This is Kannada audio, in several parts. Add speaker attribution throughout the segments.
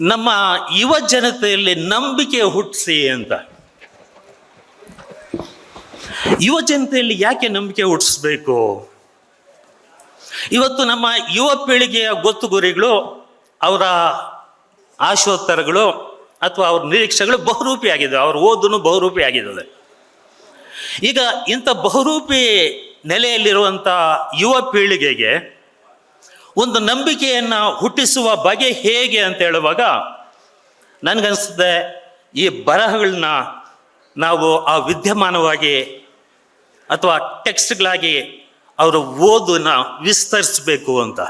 Speaker 1: ನಮ್ಮ ಯುವ ಜನತೆಯಲ್ಲಿ ನಂಬಿಕೆ ಹುಟ್ಟಿಸಿ ಅಂತ. ಯುವ ಜನತೆಯಲ್ಲಿ ಯಾಕೆ ನಂಬಿಕೆ ಹುಟ್ಟಿಸ್ಬೇಕು? ಇವತ್ತು ನಮ್ಮ ಯುವ ಪೀಳಿಗೆಯ ಗೊತ್ತು ಗುರಿಗಳು ಅವರ ಆಶೋತ್ತರಗಳು ಅಥವಾ ಅವ್ರ ನಿರೀಕ್ಷೆಗಳು ಬಹುರೂಪಿ ಆಗಿದೆ ಅವ್ರ ಓದನ್ನು ಬಹುರೂಪಿ ಆಗಿದ್ದಾವೆ. ಈಗ ಇಂಥ ಬಹುರೂಪಿ ನೆಲೆಯಲ್ಲಿರುವಂಥ ಯುವ ಪೀಳಿಗೆಗೆ ಒಂದು ನಂಬಿಕೆಯನ್ನು ಹುಟ್ಟಿಸುವ ಬಗೆ ಹೇಗೆ ಅಂತ ಹೇಳುವಾಗ ನನಗನ್ಸುತ್ತೆ ಈ ಬರಹಗಳನ್ನ ನಾವು ಆ ವಿದ್ಯಮಾನವಾಗಿ ಅಥವಾ ಟೆಕ್ಸ್ಟ್ಗಳಾಗಿ ಅವರ ಓದನ್ನ ವಿಸ್ತರಿಸಬೇಕು ಅಂತ,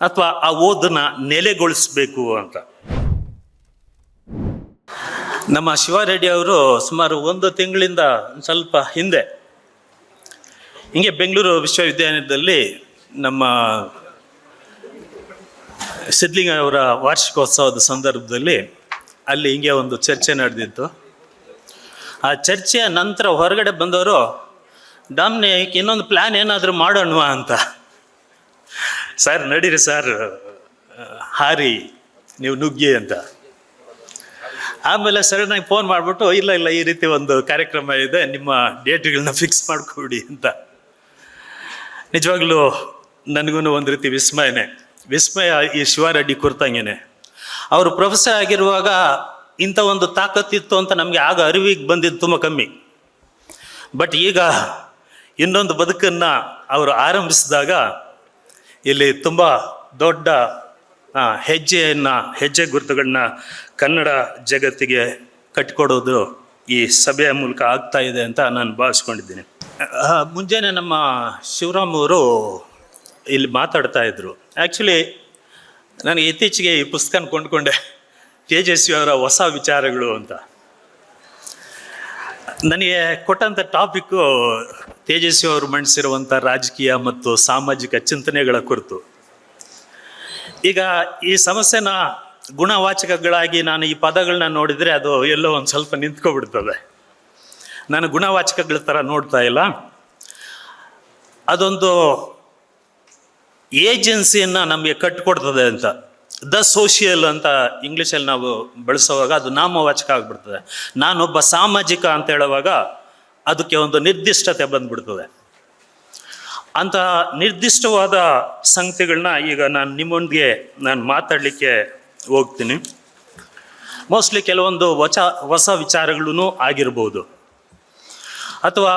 Speaker 1: ಅಥವಾ ಆ ಓದನ್ನ ನೆಲೆಗೊಳಿಸಬೇಕು ಅಂತ. ನಮ್ಮ ಶಿವಾರೆಡ್ಡಿ ಅವರು ಸುಮಾರು ಒಂದು ತಿಂಗಳಿಂದ ಸ್ವಲ್ಪ ಹಿಂದೆ, ಹಿಂಗೆ ಬೆಂಗಳೂರು ವಿಶ್ವವಿದ್ಯಾಲಯದಲ್ಲಿ ನಮ್ಮ ಸಿದ್ಲಿಂಗ ಅವರ ವಾರ್ಷಿಕೋತ್ಸವದ ಸಂದರ್ಭದಲ್ಲಿ ಅಲ್ಲಿ ಹಿಂಗೆ ಒಂದು ಚರ್ಚೆ ನಡೆದಿತ್ತು. ಆ ಚರ್ಚೆಯ ನಂತರ ಹೊರಗಡೆ ಬಂದವರು, ಡಾಮ್ನೆ ಇನ್ನೊಂದು ಪ್ಲ್ಯಾನ್ ಏನಾದರೂ ಮಾಡೋಣವಾ ಅಂತ. ಸರ್, ನಡೀರಿ ಸರ್. ಹಾರಿ, ನೀವು ನುಗ್ಗಿ ಅಂತ. ಆಮೇಲೆ ಸಡನ್ನಾಗಿ ಫೋನ್ ಮಾಡಿಬಿಟ್ಟು, ಇಲ್ಲ ಇಲ್ಲ, ಈ ರೀತಿ ಒಂದು ಕಾರ್ಯಕ್ರಮ ಇದೆ. ನಿಮ್ಮ ಡೇಟ್ಗಳನ್ನ ಫಿಕ್ಸ್ ಮಾಡಿಕೊಡಿ ಅಂತ. ನಿಜವಾಗ್ಲೂ ನನಗೂ ಒಂದು ರೀತಿ ವಿಸ್ಮಯನೇ. ವಿಸ್ಮಯ ಈ ಶಿವಾರೆಡ್ಡಿ ಕುರ್ತಂಗೆನೆ. ಅವರು ಪ್ರೊಫೆಸರ್ ಆಗಿರುವಾಗ ಇಂಥ ಒಂದು ತಾಕತ್ತಿತ್ತು ಅಂತ ನಮಗೆ ಆಗ ಅರಿವಿಗೆ ಬಂದಿದ್ದು ತುಂಬ ಕಮ್ಮಿ. ಬಟ್ ಈಗ ಇನ್ನೊಂದು ಬದುಕನ್ನು ಅವರು ಆರಂಭಿಸಿದಾಗ ಇಲ್ಲಿ ತುಂಬ ದೊಡ್ಡ ಹೆಜ್ಜೆಯನ್ನು, ಹೆಜ್ಜೆ ಗುರುತುಗಳನ್ನ ಕನ್ನಡ ಜಗತ್ತಿಗೆ ಕಟ್ಟಿಕೊಡೋದು ಈ ಸಭೆಯ ಮೂಲಕ ಆಗ್ತಾ ಇದೆ ಅಂತ ನಾನು ಭಾವಿಸ್ಕೊಂಡಿದ್ದೀನಿ. ಮುಂಜಾನೆ ನಮ್ಮ ಶಿವರಾಮ್ ಅವರು ಇಲ್ಲಿ ಮಾತಾಡ್ತಾ ಇದ್ರು. ಆ್ಯಕ್ಚುಲಿ ನನಗೆ ಇತ್ತೀಚೆಗೆ ಈ ಪುಸ್ತಕ ಕೊಂಡ್ಕೊಂಡೆ. ತೇಜಸ್ವಿ ಅವರ ಹೊಸ ವಿಚಾರಗಳು ಅಂತ. ನನಗೆ ಕೊಟ್ಟಂಥ ಟಾಪಿಕ್ಕು ತೇಜಸ್ವಿ ಅವರು ಮಂಡಿಸಿರುವಂಥ ರಾಜಕೀಯ ಮತ್ತು ಸಾಮಾಜಿಕ ಚಿಂತನೆಗಳ ಕುರಿತು. ಈಗ ಈ ಸಮಸ್ಯೆನ ಗುಣವಾಚಕಗಳಾಗಿ ನಾನು ಈ ಪದಗಳನ್ನ ನೋಡಿದರೆ ಅದು ಎಲ್ಲೋ ಒಂದು ಸ್ವಲ್ಪ ನಿಂತ್ಕೊಬಿಡ್ತದೆ. ನಾನು ಗುಣವಾಚಕಗಳ ಥರ ನೋಡ್ತಾ ಇಲ್ಲ. ಅದೊಂದು ಏಜೆನ್ಸಿಯನ್ನು ನಮಗೆ ಕಟ್ಟಿಕೊಡ್ತದೆ ಅಂತ. ದ ಸೋಷಿಯಲ್ ಅಂತ ಇಂಗ್ಲೀಷಲ್ಲಿ ನಾವು ಬಳಸುವಾಗ ಅದು ನಾಮವಾಚಕ ಆಗಿಬಿಡ್ತದೆ. ನಾನೊಬ್ಬ ಸಾಮಾಜಿಕ ಅಂತ ಹೇಳುವಾಗ ಅದಕ್ಕೆ ಒಂದು ನಿರ್ದಿಷ್ಟತೆ ಬಂದ್ಬಿಡ್ತದೆ. ಅಂತ ನಿರ್ದಿಷ್ಟವಾದ ಸಂಗತಿಗಳನ್ನ ಈಗ ನಾನು ನಿಮ್ಮೊಂದಿಗೆ ನಾನು ಮಾತಾಡಲಿಕ್ಕೆ ಹೋಗ್ತೀನಿ. ಮೋಸ್ಟ್ಲಿ ಕೆಲವೊಂದು ವಚ, ಹೊಸ ವಿಚಾರಗಳೂ ಆಗಿರ್ಬೋದು. ಅಥವಾ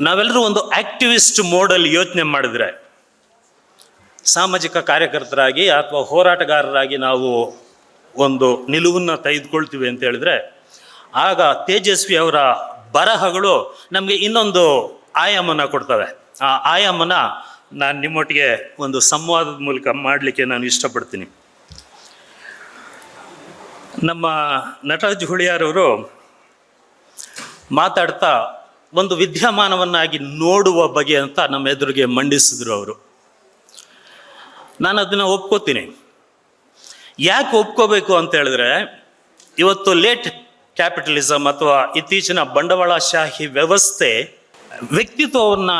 Speaker 1: ನಾವೆಲ್ಲರೂ ಒಂದು ಆಕ್ಟಿವಿಸ್ಟ್ ಮೋಡಲ್ಲಿ ಯೋಚನೆ ಮಾಡಿದ್ರೆ, ಸಾಮಾಜಿಕ ಕಾರ್ಯಕರ್ತರಾಗಿ ಅಥವಾ ಹೋರಾಟಗಾರರಾಗಿ ನಾವು ಒಂದು ನಿಲುವನ್ನು ತೆಗೆದುಕೊಳ್ತೀವಿ ಅಂತ ಹೇಳಿದ್ರೆ, ಆಗ ತೇಜಸ್ವಿ ಅವರ ಬರಹಗಳು ನಮಗೆ ಇನ್ನೊಂದು ಆಯಾಮನ ಕೊಡ್ತವೆ. ಆ ಆಯಾಮನ ನಾನು ನಿಮ್ಮೊಟ್ಟಿಗೆ ಒಂದು ಸಂವಾದದ ಮೂಲಕ ಮಾಡಲಿಕ್ಕೆ ನಾನು ಇಷ್ಟಪಡ್ತೀನಿ. ನಮ್ಮ ನಟರಾಜ್ ಹುಳಿಯಾರವರು ಮಾತಾಡ್ತಾ ಒಂದು ವಿದ್ಯಮಾನವನ್ನಾಗಿ ನೋಡುವ ಬಗೆ ಅಂತ ನಮ್ಮ ಎದುರಿಗೆ ಮಂಡಿಸಿದ್ರು ಅವರು. ನಾನು ಅದನ್ನು ಒಪ್ಕೋತೀನಿ. ಯಾಕೆ ಒಪ್ಕೋಬೇಕು ಅಂತ ಹೇಳಿದ್ರೆ, ಇವತ್ತು ಲೇಟ್ ಕ್ಯಾಪಿಟಲಿಸಮ್ ಅಥವಾ ಇತ್ತೀಚಿನ ಬಂಡವಾಳಶಾಹಿ ವ್ಯವಸ್ಥೆ ವ್ಯಕ್ತಿತ್ವವನ್ನ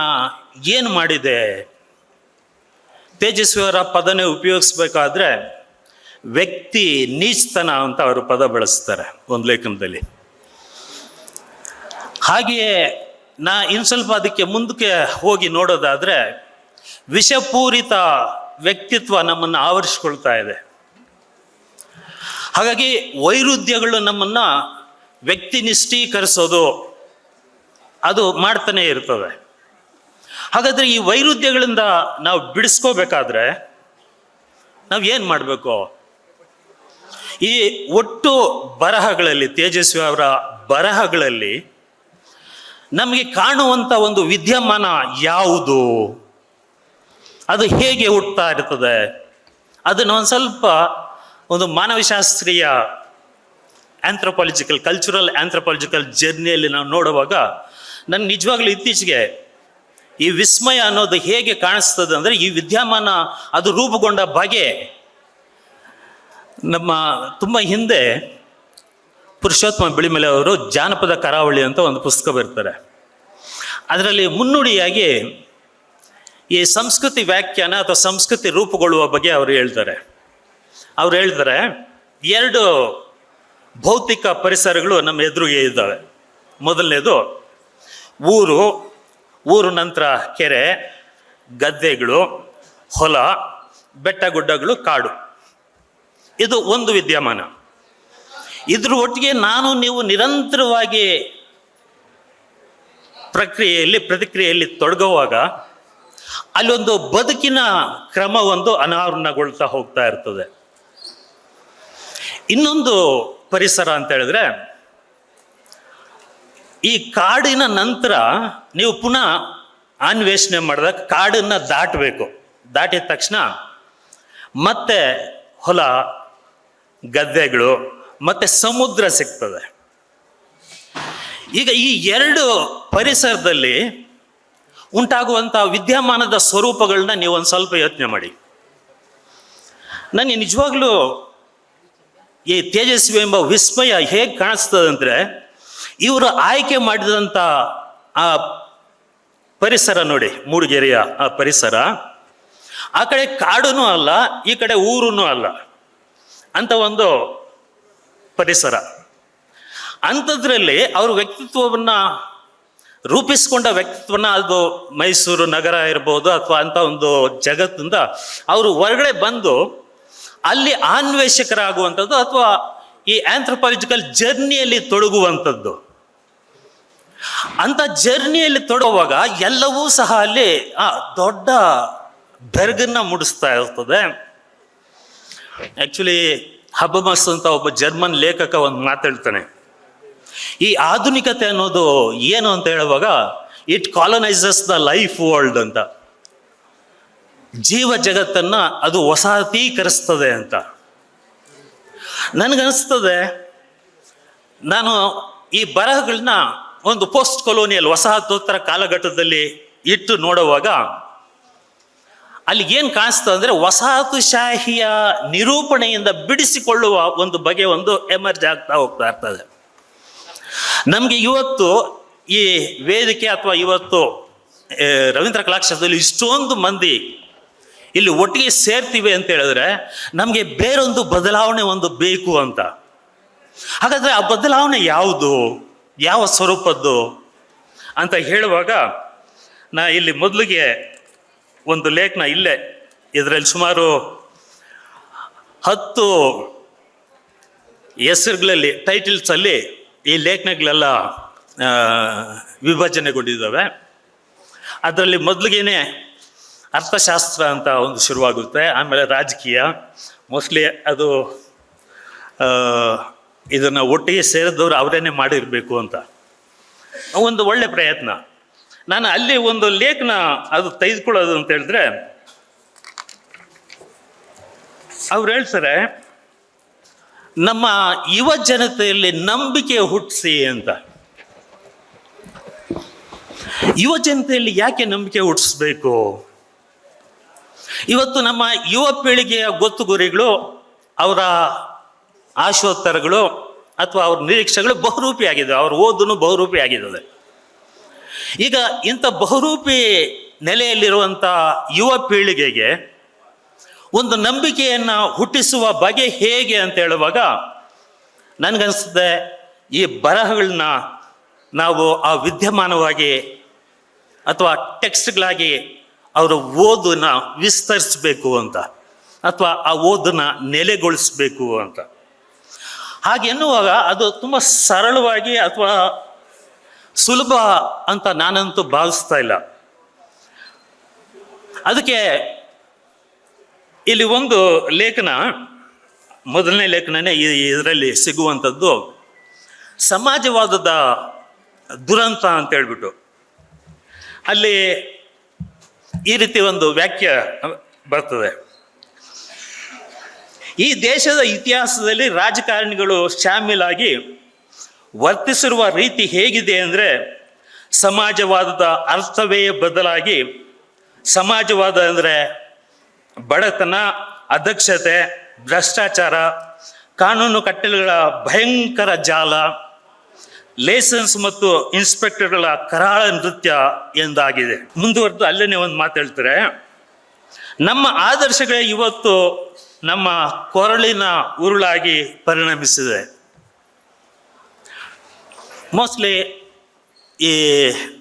Speaker 1: ಏನು ಮಾಡಿದೆ? ತೇಜಸ್ವಿಯವರ ಪದನೇ ಉಪಯೋಗಿಸ್ಬೇಕಾದ್ರೆ ವ್ಯಕ್ತಿ ನೀಚ್ತನ ಅಂತ ಅವರು ಪದ ಬಳಸ್ತಾರೆ ಒಂದು ಲೇಖನದಲ್ಲಿ. ಹಾಗೆಯೇ ನಾ ಇನ್ನು ಸ್ವಲ್ಪ ಅದಕ್ಕೆ ಮುಂದಕ್ಕೆ ಹೋಗಿ ನೋಡೋದಾದ್ರೆ ವಿಷಪೂರಿತ ವ್ಯಕ್ತಿತ್ವ ನಮ್ಮನ್ನು ಆವರಿಸ್ಕೊಳ್ತಾ ಇದೆ. ಹಾಗಾಗಿ ವೈರುಧ್ಯಗಳು ನಮ್ಮನ್ನ ವ್ಯಕ್ತಿನಿಷ್ಠೀಕರಿಸೋದು ಅದು ಮಾಡ್ತಾನೆ ಇರ್ತದೆ. ಹಾಗಾದ್ರೆ ಈ ವೈರುಧ್ಯಗಳಿಂದ ನಾವು ಬಿಡಿಸ್ಕೋಬೇಕಾದ್ರೆ ನಾವು ಏನು ಮಾಡಬೇಕು? ಈ ಒಟ್ಟು ಬರಹಗಳಲ್ಲಿ, ತೇಜಸ್ವಿ ಅವರ ಬರಹಗಳಲ್ಲಿ ನಮಗೆ ಕಾಣುವಂಥ ಒಂದು ವಿದ್ಯಮಾನ ಯಾವುದು? ಅದು ಹೇಗೆ ಹುಟ್ಟುತ್ತಾ ಇರ್ತದೆ? ಅದನ್ನು ಒಂದು ಸ್ವಲ್ಪ ಒಂದು ಮಾನವಶಾಸ್ತ್ರೀಯ ಆಂಥ್ರೋಪಾಲಜಿಕಲ್ ಕಲ್ಚರಲ್ ಆಂಥ್ರೋಪಾಲಜಿಕಲ್ ಜರ್ನಿಯಲ್ಲಿ ನಾವು ನೋಡುವಾಗ ನನ್ಗೆ ನಿಜವಾಗ್ಲೂ ಇತ್ತೀಚೆಗೆ ಈ ವಿಸ್ಮಯ ಅನ್ನೋದು ಹೇಗೆ ಕಾಣಿಸ್ತದೆ ಅಂದರೆ ಈ ವಿದ್ಯಮಾನ ಅದು ರೂಪುಗೊಂಡ ಬಗೆ. ನಮ್ಮ ತುಂಬ ಹಿಂದೆ ಪುರುಷೋತ್ತಮ ಬಿಳಿಮಲೆ ಅವರು ಜಾನಪದ ಕರಾವಳಿ ಅಂತ ಒಂದು ಪುಸ್ತಕ ಬರ್ತಾರೆ ಅದರಲ್ಲಿ ಮುನ್ನುಡಿಯಾಗಿ ಈ ಸಂಸ್ಕೃತಿ ವ್ಯಾಖ್ಯಾನ ಅಥವಾ ಸಂಸ್ಕೃತಿ ರೂಪುಗೊಳ್ಳುವ ಬಗ್ಗೆ ಅವರು ಹೇಳ್ತಾರೆ. ಅವ್ರು ಹೇಳ್ತಾರೆ, ಎರಡು ಭೌತಿಕ ಪರಿಸರಗಳು ನಮ್ಮ ಎದುರಿಗೆ ಇದ್ದಾವೆ. ಮೊದಲನೇದು ಊರು ಊರು ನಂತರ ಕೆರೆ, ಗದ್ದೆಗಳು, ಹೊಲ ಬೆಟ್ಟ ಗುಡ್ಡಗಳು ಕಾಡು. ಇದು ಒಂದು ವಿದ್ಯಮಾನ. ಇದ್ರ ಒಟ್ಟಿಗೆ ನಾನು ನೀವು ನಿರಂತರವಾಗಿ ಪ್ರಕ್ರಿಯೆಯಲ್ಲಿ, ಪ್ರತಿಕ್ರಿಯೆಯಲ್ಲಿ ತೊಡಗುವಾಗ ಅಲ್ಲೊಂದು ಬದುಕಿನ ಕ್ರಮ ಒಂದು ಅನಾವರಣಗೊಳ್ತಾ ಹೋಗ್ತಾ ಇರ್ತದೆ. ಇನ್ನೊಂದು ಪರಿಸರ ಅಂತ ಹೇಳಿದ್ರೆ, ಈ ಕಾಡಿನ ನಂತರ ನೀವು ಪುನಃ ಅನ್ವೇಷಣೆ ಮಾಡಿದಾಗ ಕಾಡನ್ನ ದಾಟಬೇಕು. ದಾಟಿದ ತಕ್ಷಣ ಮತ್ತೆ ಹೊಲ, ಗದ್ದೆಗಳು ಮತ್ತೆ ಸಮುದ್ರ ಸಿಗ್ತದೆ. ಈಗ ಈ ಎರಡು ಪರಿಸರದಲ್ಲಿ ಉಂಟಾಗುವಂಥ ವಿದ್ಯಮಾನದ ಸ್ವರೂಪಗಳನ್ನ ನೀವು ಒಂದು ಸ್ವಲ್ಪ ಯೋಚನೆ ಮಾಡಿ. ನನಗೆ ನಿಜವಾಗ್ಲೂ ಈ ತೇಜಸ್ವಿ ಎಂಬ ವಿಸ್ಮಯ ಹೇಗೆ ಕಾಣಿಸ್ತದೆ ಅಂದರೆ ಇವರು ಆಯ್ಕೆ ಮಾಡಿದಂಥ ಆ ಪರಿಸರ ನೋಡಿ, ಮೂಡಿಗೆರೆಯ ಆ ಪರಿಸರ. ಆ ಕಡೆ ಕಾಡುನೂ ಅಲ್ಲ, ಈ ಕಡೆ ಊರೂ ಅಲ್ಲ. ಅಂತ ಒಂದು ಪರಿಸರ. ಅಂಥದ್ರಲ್ಲಿ ಅವ್ರ ವ್ಯಕ್ತಿತ್ವವನ್ನ ರೂಪಿಸಿಕೊಂಡ ವ್ಯಕ್ತಿತ್ವನ ಅದು ಮೈಸೂರು ನಗರ ಇರ್ಬೋದು ಅಥವಾ ಅಂತ ಒಂದು ಜಗತ್ತಿಂದ ಅವರು ಹೊರಗಡೆ ಬಂದು ಅಲ್ಲಿ ಅನ್ವೇಷಕರಾಗುವಂಥದ್ದು ಅಥವಾ ಈ ಆಂಥ್ರೋಪಾಲಜಿಕಲ್ ಜರ್ನಿಯಲ್ಲಿ ತೊಡಗುವಂಥದ್ದು. ಅಂತ ಜರ್ನಿಯಲ್ಲಿ ತೊಡಗುವಾಗ ಎಲ್ಲವೂ ಸಹ ಅಲ್ಲಿ, ಆ, ದೊಡ್ಡ ಬೆರಗನ್ನ ಮೂಡಿಸ್ತಾ ಇರ್ತದೆ. ಆ್ಯಕ್ಚುಲಿ ಹಬ್ಬಮಸ್ ಅಂತ ಒಬ್ಬ ಜರ್ಮನ್ ಲೇಖಕ ಒಂದು ಮಾತಾಡ್ತಾನೆ ಈ ಆಧುನಿಕತೆ ಅನ್ನೋದು ಏನು ಅಂತ ಹೇಳುವಾಗ it colonises the life world ಅಂತ. ಜೀವ ಜಗತ್ತನ್ನ ಅದು ವಸಾತೀಕರಿಸ್ತದೆ ಅಂತ. ನನಗನ್ನಿಸ್ತದೆ ನಾನು ಈ ಬರಹಗಳನ್ನ ಒಂದು ಪೋಸ್ಟ್ ಕೊಲೋನಿಯಲ್ ವಸಾಹತೋತ್ತರ ಕಾಲಘಟ್ಟದಲ್ಲಿ ಇಟ್ಟು ನೋಡುವಾಗ ಅಲ್ಲಿ ಏನು ಕಾಣಿಸ್ತದೆ ಅಂದರೆ ವಸಾಹತುಶಾಹಿಯ ನಿರೂಪಣೆಯಿಂದ ಬಿಡಿಸಿಕೊಳ್ಳುವ ಒಂದು ಬಗೆ ಒಂದು ಎಮರ್ಜ್ ಆಗ್ತಾ ಹೋಗ್ತಾ ಇರ್ತದೆ. ನಮಗೆ ಇವತ್ತು ಈ ವೇದಿಕೆ ಅಥವಾ ಇವತ್ತು ರವೀಂದ್ರ ಕಲಾಕ್ಷೇತ್ರದಲ್ಲಿ ಇಷ್ಟೊಂದು ಮಂದಿ ಇಲ್ಲಿ ಒಟ್ಟಿಗೆ ಸೇರ್ತೀವಿ ಅಂತ ಹೇಳಿದ್ರೆ ನಮಗೆ ಬೇರೊಂದು ಬದಲಾವಣೆ ಒಂದು ಬೇಕು ಅಂತ. ಹಾಗಾದರೆ ಆ ಬದಲಾವಣೆ ಯಾವುದು? ಯಾವ ಸ್ವರೂಪದ್ದು? ಅಂತ ಹೇಳುವಾಗ ನಾ ಇಲ್ಲಿ ಮೊದಲಿಗೆ ಒಂದು ಲೇಖನ ಇಲ್ಲೇ. ಇದರಲ್ಲಿ ಸುಮಾರು ಹತ್ತು ಹೆಸರುಗಳಲ್ಲಿ ಟೈಟಲ್ಸಲ್ಲಿ ಈ ಲೇಖನಗಳೆಲ್ಲ ವಿಭಜನೆಗೊಂಡಿದ್ದಾವೆ. ಅದರಲ್ಲಿ ಮೊದಲಿಗೇನೆ ಅರ್ಥಶಾಸ್ತ್ರ ಅಂತ ಒಂದು ಶುರುವಾಗುತ್ತೆ. ಆಮೇಲೆ ರಾಜಕೀಯ. ಮೋಸ್ಟ್ಲಿ ಅದು ಇದನ್ನು ಒಟ್ಟಿಗೆ ಸೇರಿದವರು ಅವರೇನೆ ಮಾಡಿರಬೇಕು ಅಂತ. ಒಂದು ಒಳ್ಳೆ ಪ್ರಯತ್ನ. ನಾನು ಅಲ್ಲಿ ಒಂದು ಲೇಖನ ಅದು ತೆಗೆದುಕೊಳ್ಳೋದು ಅಂತ ಹೇಳಿದ್ರೆ, ಅವ್ರು ಹೇಳ್ತಾರೆ, ನಮ್ಮ ಯುವ ಜನತೆಯಲ್ಲಿ ನಂಬಿಕೆ ಹುಟ್ಟಿಸಿ ಅಂತ. ಯುವ ಜನತೆಯಲ್ಲಿ ಯಾಕೆ ನಂಬಿಕೆ ಹುಟ್ಟಿಸ್ಬೇಕು? ಇವತ್ತು ನಮ್ಮ ಯುವ ಪೀಳಿಗೆಯ ಗೊತ್ತು ಗುರಿಗಳು ಅವರ ಆಶೋತ್ತರಗಳು, ಅಥವಾ ಅವ್ರ ನಿರೀಕ್ಷೆಗಳು ಬಹುರೂಪಿ ಆಗಿದೆ ಅವ್ರ ಓದನ್ನು ಬಹುರೂಪಿ ಆಗಿದ್ದಾವೆ ಈಗ ಇಂಥ ಬಹುರೂಪಿ ನೆಲೆಯಲ್ಲಿರುವಂಥ ಯುವ ಪೀಳಿಗೆಗೆ ಒಂದು ನಂಬಿಕೆಯನ್ನು ಹುಟ್ಟಿಸುವ ಬಗೆ ಹೇಗೆ ಅಂತ ಹೇಳುವಾಗ ನನಗನ್ಸುತ್ತೆ ಈ ಬರಹಗಳನ್ನ ನಾವು ಆ ವಿದ್ಯಮಾನವಾಗಿ ಅಥವಾ ಟೆಕ್ಸ್ಟ್ಗಳಾಗಿ ಅವರ ಓದನ್ನ ವಿಸ್ತರಿಸಬೇಕು ಅಂತ ಅಥವಾ ಆ ಓದನ್ನ ನೆಲೆಗೊಳಿಸಬೇಕು ಅಂತ. ಹಾಗೆನ್ನುವಾಗ ಅದು ತುಂಬ ಸರಳವಾಗಿ ಅಥವಾ ಸುಲಭ ಅಂತ ನಾನಂತೂ ಭಾವಿಸ್ತಾ ಇಲ್ಲ. ಅದಕ್ಕೆ ಇಲ್ಲಿ ಒಂದು ಲೇಖನ, ಮೊದಲನೇ ಲೇಖನನೇ ಇದರಲ್ಲಿ ಸಿಗುವಂಥದ್ದು. ಸಮಾಜವಾದದ ದುರಂತ ಅಂತ ಹೇಳ್ಬಿಟ್ಟು. ಅಲ್ಲಿ ಈ ರೀತಿ ಒಂದು ವ್ಯಾಖ್ಯ ಬರ್ತದೆ. ಈ ದೇಶದ ಇತಿಹಾಸದಲ್ಲಿ ರಾಜಕಾರಣಿಗಳು ಶಾಮೀಲಾಗಿ ವರ್ತಿಸಿರುವ ರೀತಿ ಹೇಗಿದೆ ಅಂದರೆ ಸಮಾಜವಾದದ ಅರ್ಥವೇ ಬದಲಾಗಿ ಸಮಾಜವಾದ ಅಂದರೆ ಬಡತನ ಅಧ್ಯಕ್ಷತೆ ಭ್ರಷ್ಟಾಚಾರ, ಕಾನೂನು ಕಟ್ಟಲೆಗಳ ಭಯಂಕರ ಜಾಲ, ಲೈಸೆನ್ಸ್ ಮತ್ತು ಇನ್ಸ್ಪೆಕ್ಟರ್ಗಳ ಕರಾಳ ನೃತ್ಯ ಎಂದಾಗಿದೆ. ಮುಂದುವರೆದು ಅಲ್ಲೇ ಒಂದು ಮಾತು ಹೇಳ್ತಾರೆ. ನಮ್ಮ ಆದರ್ಶಗಳೇ ಇವತ್ತು ನಮ್ಮ ಕೊರಳಿನ ಉರುಳಾಗಿ ಪರಿಣಮಿಸಿದೆ. ಮೋಸ್ಟ್ಲಿ ಈ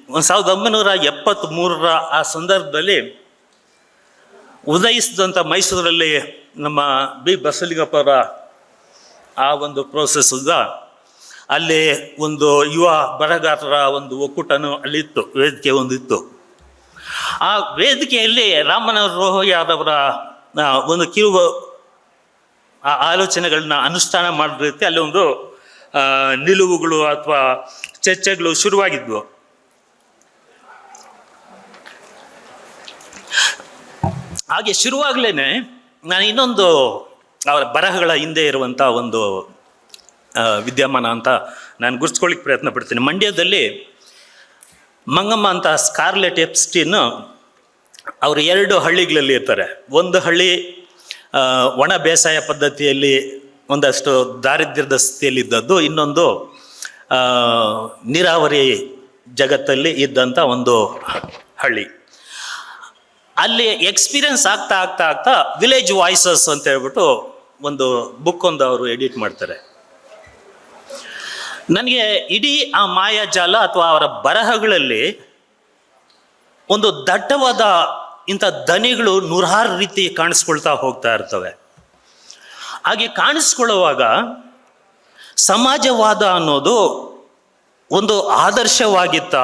Speaker 1: ಒಂದು ಸಾವಿರದ ಒಂಬೈನೂರ ಎಪ್ಪತ್ತ್ಮೂರರ ಆ ಸಂದರ್ಭದಲ್ಲಿ ಉದಯಿಸಿದಂಥ ಮೈಸೂರಲ್ಲಿ ನಮ್ಮ ಬಿ. ಬಸಲಿಂಗಪ್ಪರ ಆ ಒಂದು ಪ್ರೋಸೆಸ್ಸಿಂದ ಅಲ್ಲಿ ಒಂದು ಯುವ ಬರಗಾರರ ಒಂದು ಒಕ್ಕೂಟನು ಅಲ್ಲಿತ್ತು ವೇದಿಕೆ ಒಂದಿತ್ತು ಆ ವೇದಿಕೆಯಲ್ಲಿ ರಾಮನಗರ ರೋಹಿಯಾದವರ ಆ, ಒಂದು ಕಿರು ಆ ಆಲೋಚನೆಗಳನ್ನ ಅನುಷ್ಠಾನ ಮಾಡಿದ ರೀತಿ ಅಲ್ಲಿ ಒಂದು ನಿಲುವುಗಳು ಅಥವಾ ಚರ್ಚೆಗಳು ಶುರುವಾಗಿದ್ವು. ಹಾಗೆ ಶುರುವಾಗಲೇ ನಾನು ಇನ್ನೊಂದು ಅವರ ಬರಹಗಳ ಹಿಂದೆ ಇರುವಂಥ ಒಂದು ವಿದ್ಯಮಾನ ಅಂತ ನಾನು ಗುರ್ಸ್ಕೊಳ್ಳಿಕ್ಕೆ ಪ್ರಯತ್ನ ಪಡ್ತೀನಿ. ಮಂಡ್ಯದಲ್ಲಿ ಮಂಗಮ್ಮ ಅಂತ ಸ್ಕಾರ್ಲೆಟ್ ಎಪ್ಸ್ಟೀನ್ ಅವರು ಎರಡು ಹಳ್ಳಿಗಳಲ್ಲಿ ಇರ್ತಾರೆ. ಒಂದು ಹಳ್ಳಿ ಒಣ ಬೇಸಾಯ ಪದ್ಧತಿಯಲ್ಲಿ ಒಂದಷ್ಟು ದಾರಿದ್ರ್ಯದ ಸ್ಥಿತಿಯಲ್ಲಿದ್ದದ್ದು, ಇನ್ನೊಂದು ನೀರಾವರಿ ಜಗತ್ತಲ್ಲಿ ಇದ್ದಂಥ ಒಂದು ಹಳ್ಳಿ. ಅಲ್ಲಿ ಎಕ್ಸ್ಪೀರಿಯನ್ಸ್ ಆಗ್ತಾ ಆಗ್ತಾ ಆಗ್ತಾ ವಿಲೇಜ್ ವಾಯ್ಸಸ್ ಅಂತ ಹೇಳ್ಬಿಟ್ಟು ಒಂದು ಬುಕ್ ಒಂದು ಅವರು ಎಡಿಟ್ ಮಾಡ್ತಾರೆ. ನನಗೆ ಇಡೀ ಆ ಮಾಯಾಜಾಲ ಅಥವಾ ಅವರ ಬರಹಗಳಲ್ಲಿ ಒಂದು ದಟ್ಟವಾದ ಇಂಥ ದನಿಗಳು ನೂರಾರು ರೀತಿ ಕಾಣಿಸ್ಕೊಳ್ತಾ ಹೋಗ್ತಾ ಇರ್ತವೆ. ಹಾಗೆ ಕಾಣಿಸ್ಕೊಳ್ಳುವಾಗ ಸಮಾಜವಾದ ಅನ್ನೋದು ಒಂದು ಆದರ್ಶವಾಗಿತ್ತ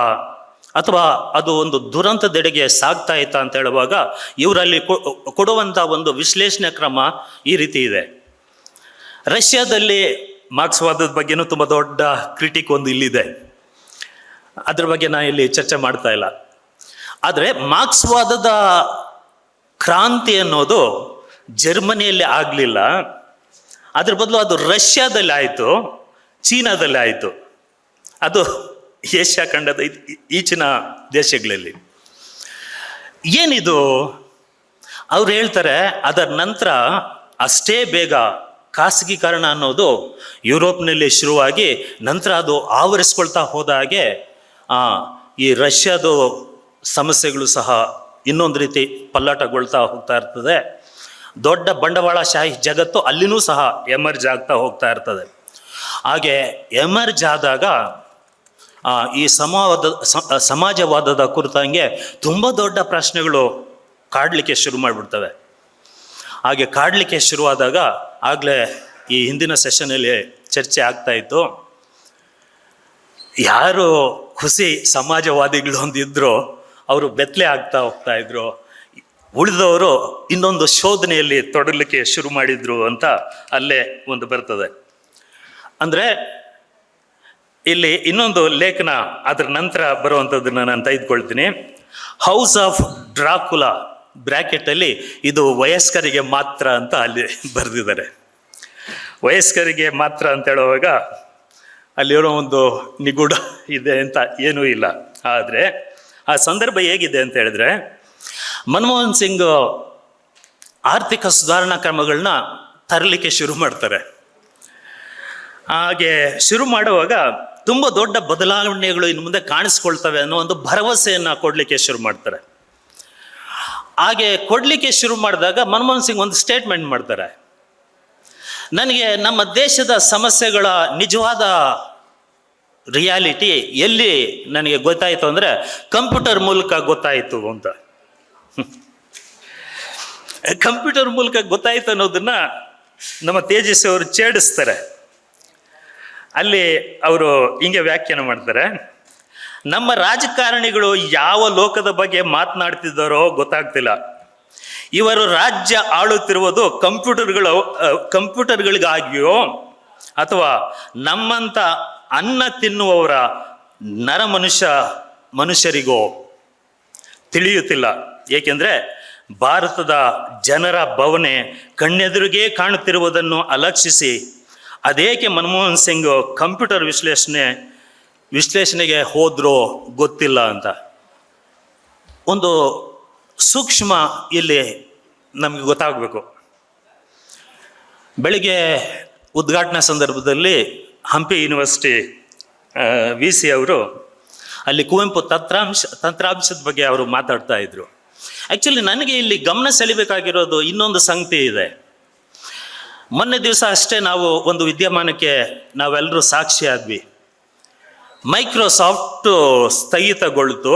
Speaker 1: ಅಥವಾ ಅದು ಒಂದು ದುರಂತದೆಡೆಗೆ ಸಾಗ್ತಾ ಇತ್ತ ಅಂತ ಹೇಳುವಾಗ ಇವರಲ್ಲಿ ಕೊಡುವಂಥ ಒಂದು ವಿಶ್ಲೇಷಣೆ ಕ್ರಮ ಈ ರೀತಿ ಇದೆ. ರಷ್ಯಾದಲ್ಲಿ ಮಾರ್ಕ್ಸ್ವಾದದ ಬಗ್ಗೆನೂ ತುಂಬ ದೊಡ್ಡ ಕ್ರಿಟಿಕ್ ಒಂದು ಇಲ್ಲಿದೆ. ಅದ್ರ ಬಗ್ಗೆ ನಾನು ಇಲ್ಲಿ ಚರ್ಚೆ ಮಾಡ್ತಾ ಇಲ್ಲ. ಆದರೆ ಮಾರ್ಕ್ಸ್ವಾದದ ಕ್ರಾಂತಿ ಅನ್ನೋದು ಜರ್ಮನಿಯಲ್ಲಿ ಆಗಲಿಲ್ಲ. ಅದ್ರ ಬದಲು ಅದು ರಷ್ಯಾದಲ್ಲಿ ಆಯಿತು, ಚೀನಾದಲ್ಲಿ ಆಯಿತು. ಅದು ಏಷ್ಯಾ ಖಂಡದ ಈಚಿನ ದೇಶಗಳಲ್ಲಿ. ಏನಿದು? ಅವ್ರು ಹೇಳ್ತಾರೆ, ಅದರ ನಂತರ ಅಷ್ಟೇ ಬೇಗ ಖಾಸಗೀಕರಣ ಅನ್ನೋದು ಯುರೋಪ್ನಲ್ಲಿ ಶುರುವಾಗಿ ನಂತರ ಅದು ಆವರಿಸ್ಕೊಳ್ತಾ ಹೋದ ಹಾಗೆ ಈ ರಷ್ಯಾದು ಸಮಸ್ಯೆಗಳು ಸಹ ಇನ್ನೊಂದು ರೀತಿ ಪಲ್ಲಾಟಗೊಳ್ತಾ ಹೋಗ್ತಾ ಇರ್ತದೆ. ದೊಡ್ಡ ಬಂಡವಾಳಶಾಹಿ ಜಗತ್ತು ಅಲ್ಲಿನೂ ಸಹ ಎಮರ್ಜ್ ಆಗ್ತಾ ಹೋಗ್ತಾ ಇರ್ತದೆ. ಹಾಗೆ ಎಮರ್ಜ್ ಆದಾಗ ಈ ಸಮಾವಾದ ಸಮಾಜವಾದದ ಕುರಿತಂಗೆ ತುಂಬ ದೊಡ್ಡ ಪ್ರಶ್ನೆಗಳು ಕಾಡಲಿಕ್ಕೆ ಶುರು ಮಾಡಿಬಿಡ್ತವೆ. ಹಾಗೆ ಕಾಡಲಿಕ್ಕೆ ಶುರುವಾದಾಗ ಆಗಲೇ ಈ ಹಿಂದಿನ ಸೆಷನಲ್ಲಿ ಚರ್ಚೆ ಆಗ್ತಾ ಇತ್ತು. ಯಾರು ಹುಸಿ ಸಮಾಜವಾದಿಗಳು ಒಂದಿದ್ರು ಅವರು ಬೆತ್ತಲೆ ಆಗ್ತಾ ಹೋಗ್ತಾ ಇದ್ರು. ಉಳಿದವರು ಇನ್ನೊಂದು ಶೋಧನೆಯಲ್ಲಿ ತೊಡಲಿಕ್ಕೆ ಶುರು ಮಾಡಿದ್ರು ಅಂತ ಅಲ್ಲೇ ಒಂದು ಬರ್ತದೆ. ಅಂದರೆ ಇಲ್ಲಿ ಇನ್ನೊಂದು ಲೇಖನ ಅದರ ನಂತರ ಬರುವಂಥದ್ದನ್ನು ನಾನು ತೆಗೆದುಕೊಳ್ತೀನಿ. ಹೌಸ್ ಆಫ್ ಡ್ರಾಕುಲಾ ಬ್ರ್ಯಾಕೆಟಲ್ಲಿ ಇದು ವಯಸ್ಕರಿಗೆ ಮಾತ್ರ ಅಂತ ಅಲ್ಲಿ ಬರೆದಿದ್ದಾರೆ. ವಯಸ್ಕರಿಗೆ ಮಾತ್ರ ಅಂತ ಹೇಳುವಾಗ ಅಲ್ಲಿರೋ ಒಂದು ನಿಗೂಢ ಇದೆ ಅಂತ ಏನೂ ಇಲ್ಲ. ಆದರೆ ಆ ಸಂದರ್ಭ ಹೇಗಿದೆ ಅಂತ ಹೇಳಿದ್ರೆ ಮನಮೋಹನ್ ಸಿಂಗ್ ಆರ್ಥಿಕ ಸುಧಾರಣಾ ಕ್ರಮಗಳನ್ನ ತರಲಿಕ್ಕೆ ಶುರು ಮಾಡ್ತಾರೆ. ಹಾಗೆ ಶುರು ಮಾಡುವಾಗ ತುಂಬ ದೊಡ್ಡ ಬದಲಾವಣೆಗಳು ಇನ್ನು ಮುಂದೆ ಕಾಣಿಸ್ಕೊಳ್ತವೆ ಅನ್ನೋ ಒಂದು ಭರವಸೆಯನ್ನು ಕೊಡಲಿಕ್ಕೆ ಶುರು ಮಾಡ್ತಾರೆ. ಹಾಗೆ ಕೊಡಲಿಕ್ಕೆ ಶುರು ಮಾಡಿದಾಗ ಮನಮೋಹನ್ ಸಿಂಗ್ ಒಂದು ಸ್ಟೇಟ್ಮೆಂಟ್ ಮಾಡ್ತಾರೆ. ನನಗೆ ನಮ್ಮ ದೇಶದ ಸಮಸ್ಯೆಗಳ ನಿಜವಾದ ರಿಯಾಲಿಟಿ ಎಲ್ಲಿ ನನಗೆ ಗೊತ್ತಾಯಿತು ಅಂದರೆ ಕಂಪ್ಯೂಟರ್ ಮೂಲಕ ಗೊತ್ತಾಯಿತು ಅಂತ. ಕಂಪ್ಯೂಟರ್ ಮೂಲಕ ಗೊತ್ತಾಯಿತು ಅನ್ನೋದನ್ನ ನಮ್ಮ ತೇಜಸ್ವಿ ಅವರು ಛೇಡಿಸ್ತಾರೆ. ಅಲ್ಲಿ ಅವರು ಹಿಂಗೆ ವ್ಯಾಖ್ಯಾನ ಮಾಡ್ತಾರೆ. ನಮ್ಮ ರಾಜಕಾರಣಿಗಳು ಯಾವ ಲೋಕದ ಬಗ್ಗೆ ಮಾತನಾಡ್ತಿದ್ದಾರೋ ಗೊತ್ತಾಗ್ತಿಲ್ಲ. ಇವರು ರಾಜ್ಯ ಆಳುತ್ತಿರುವುದು ಕಂಪ್ಯೂಟರ್ಗಳು, ಕಂಪ್ಯೂಟರ್ಗಳಿಗಾಗಿಯೋ ಅಥವಾ ನಮ್ಮಂಥ ಅನ್ನ ತಿನ್ನುವವರ ನರ ಮನುಷ್ಯ ಮನುಷ್ಯರಿಗೋ ತಿಳಿಯುತ್ತಿಲ್ಲ. ಏಕೆಂದರೆ ಭಾರತದ ಜನರ ಭವನೆ ಕಣ್ಣೆದುರಿಗೆ ಕಾಣುತ್ತಿರುವುದನ್ನು ಅಲಕ್ಷಿಸಿ, ಅದೇಕೆ ಮನಮೋಹನ್ ಸಿಂಗ್ ಕಂಪ್ಯೂಟರ್ ವಿಶ್ಲೇಷಣೆ, ವಿಶ್ಲೇಷಣೆಗೆ ಹೋದ್ರೋ ಗೊತ್ತಿಲ್ಲ ಅಂತ. ಒಂದು ಸೂಕ್ಷ್ಮ ಇಲ್ಲಿ ನಮಗೆ ಗೊತ್ತಾಗಬೇಕು. ಬೆಳಿಗ್ಗೆ ಉದ್ಘಾಟನಾ ಸಂದರ್ಭದಲ್ಲಿ ಹಂಪಿ ಯೂನಿವರ್ಸಿಟಿ ವಿ ಸಿ ಅವರು ಅಲ್ಲಿ ಕುವೆಂಪು ತಂತ್ರಾಂಶ, ತಂತ್ರಾಂಶದ ಬಗ್ಗೆ ಅವರು ಮಾತಾಡ್ತಾ ಇದ್ರು. ಆ್ಯಕ್ಚುಲಿ ನನಗೆ ಇಲ್ಲಿ ಗಮನ ಸೆಳಿಬೇಕಾಗಿರೋದು ಇನ್ನೊಂದು ಸಂಗತಿ ಇದೆ. ಮೊನ್ನೆ ದಿವಸ ಅಷ್ಟೇ ನಾವು ಒಂದು ವಿದ್ಯಮಾನಕ್ಕೆ ನಾವೆಲ್ಲರೂ ಸಾಕ್ಷಿ ಆದ್ವಿ ಮೈಕ್ರೋಸಾಫ್ಟ್ ಸ್ಥಗಿತಗೊಳ್ತು.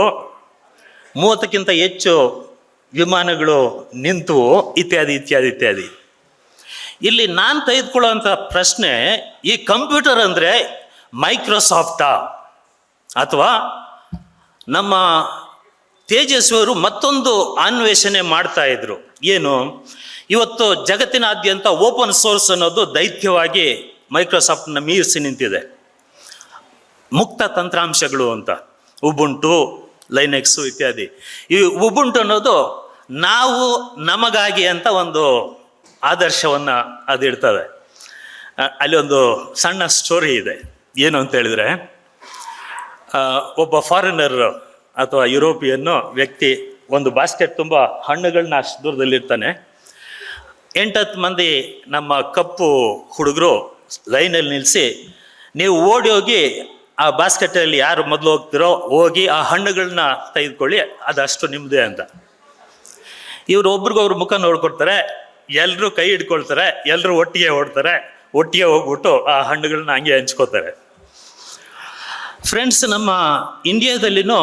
Speaker 1: ಮೂವತ್ತಕ್ಕಿಂತ ಹೆಚ್ಚು ವಿಮಾನಗಳು ನಿಂತು ಇತ್ಯಾದಿ ಇತ್ಯಾದಿ ಇತ್ಯಾದಿ. ಇಲ್ಲಿ ನಾನು ತೆಗೆದುಕೊಳ್ಳುವಂಥ ಪ್ರಶ್ನೆ, ಈ ಕಂಪ್ಯೂಟರ್ ಅಂದರೆ ಮೈಕ್ರೋಸಾಫ್ಟಾ ಅಥವಾ ನಮ್ಮ ತೇಜಸ್ವಿಯವರು ಮತ್ತೊಂದು ಅನ್ವೇಷಣೆ ಮಾಡ್ತಾ ಇದ್ರು. ಏನು? ಇವತ್ತು ಜಗತ್ತಿನಾದ್ಯಂತ ಓಪನ್ ಸೋರ್ಸ್ ಅನ್ನೋದು ದೈತ್ಯವಾಗಿ ಮೈಕ್ರೋಸಾಫ್ಟ್ನ ಮೀರಿಸಿ ನಿಂತಿದೆ. ಮುಕ್ತ ತಂತ್ರಾಂಶಗಳು ಅಂತ. ಉಬುಂಟು, ಲೈನೆಕ್ಸು ಇತ್ಯಾದಿ. ಈ ಉಬುಂಟು ಅನ್ನೋದು ನಾವು ನಮಗಾಗಿ ಅಂತ ಒಂದು ಆದರ್ಶವನ್ನು ಅದು ಇಡ್ತದೆ. ಅ- ಅಲ್ಲಿ ಒಂದು ಸಣ್ಣ ಸ್ಟೋರಿ ಇದೆ. ಏನು ಅಂತ ಹೇಳಿದ್ರೆ ಒಬ್ಬ ಫಾರಿನರ್ ಅಥವಾ ಯುರೋಪಿಯನ್ನು ವ್ಯಕ್ತಿ ಒಂದು ಬಾಸ್ಕೆಟ್ ತುಂಬ ಹಣ್ಣುಗಳನ್ನ ಅಷ್ಟು ದೂರದಲ್ಲಿರ್ತಾನೆ. ಎಂಟತ್ತು ಮಂದಿ ನಮ್ಮ ಕಪ್ಪು ಹುಡುಗರು ಲೈನಲ್ಲಿ ನಿಲ್ಲಿಸಿ ನೀವು ಓಡಿ ಹೋಗಿ ಆ ಬಾಸ್ಕೆಟಲ್ಲಿ ಯಾರು ಮೊದಲು ಹೋಗ್ತಿರೋ ಹೋಗಿ ಆ ಹಣ್ಣುಗಳನ್ನ ತೆಗೆದುಕೊಳ್ಳಿ ಅದಷ್ಟು ನಿಮ್ಮದೇ ಅಂತ. ಇವರು ಒಬ್ರಿಗೊಬ್ರು ಮುಖ ನೋಡ್ಕೊಡ್ತಾರೆ ಎಲ್ಲರೂ ಕೈ ಹಿಡ್ಕೊಳ್ತಾರೆ ಎಲ್ಲರೂ ಒಟ್ಟಿಗೆ ಓಡ್ತಾರೆ, ಒಟ್ಟಿಗೆ ಹೋಗ್ಬಿಟ್ಟು ಆ ಹಣ್ಣುಗಳನ್ನ ಹಂಗೆ ಹಂಚ್ಕೋತಾರೆ. ಫ್ರೆಂಡ್ಸ್ ನಮ್ಮ ಇಂಡಿಯಾದಲ್ಲಿನೂ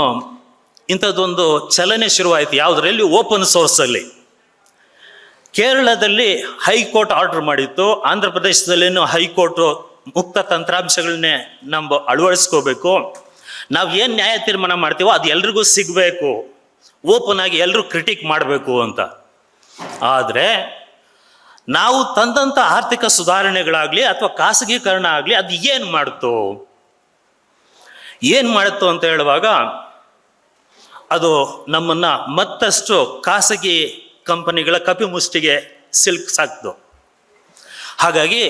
Speaker 1: ಇಂಥದ್ದೊಂದು ಚಲನೆ ಶುರುವಾಯಿತು, ಯಾವುದರಲ್ಲಿ? ಓಪನ್ ಸೋರ್ಸಲ್ಲಿ. ಕೇರಳದಲ್ಲಿ ಹೈಕೋರ್ಟ್ ಆರ್ಡರ್ ಮಾಡಿತ್ತು. ಆಂಧ್ರ ಪ್ರದೇಶದಲ್ಲಿನೂ ಹೈಕೋರ್ಟ್ ಮುಕ್ತ ತಂತ್ರಾಂಶಗಳನ್ನೇ ನಮ್ಮ ಅಳವಡಿಸ್ಕೋಬೇಕು. ನಾವು ಏನು ನ್ಯಾಯ ತೀರ್ಮಾನ ಮಾಡ್ತೀವೋ ಅದು ಎಲ್ರಿಗೂ ಸಿಗಬೇಕು. ಓಪನ್ ಆಗಿ ಎಲ್ಲರೂ ಕ್ರಿಟಿಕ್ ಮಾಡಬೇಕು ಅಂತ. ಆದರೆ, ನಾವು ತಂದಂಥ ಆರ್ಥಿಕ ಸುಧಾರಣೆಗಳಾಗಲಿ ಅಥವಾ ಖಾಸಗೀಕರಣ ಆಗಲಿ ಅದು ಏನು ಮಾಡ್ತು? ಏನು ಮಾಡುತ್ತು ಅಂತ ಹೇಳುವಾಗ ಅದು ನಮ್ಮನ್ನು ಮತ್ತಷ್ಟು ಖಾಸಗಿ ಕಂಪನಿಗಳ ಕಪಿಮುಷ್ಟಿಗೆ ಸಿಲ್ಕ್ ಸಾಕ್ತು ಹಾಗಾಗಿ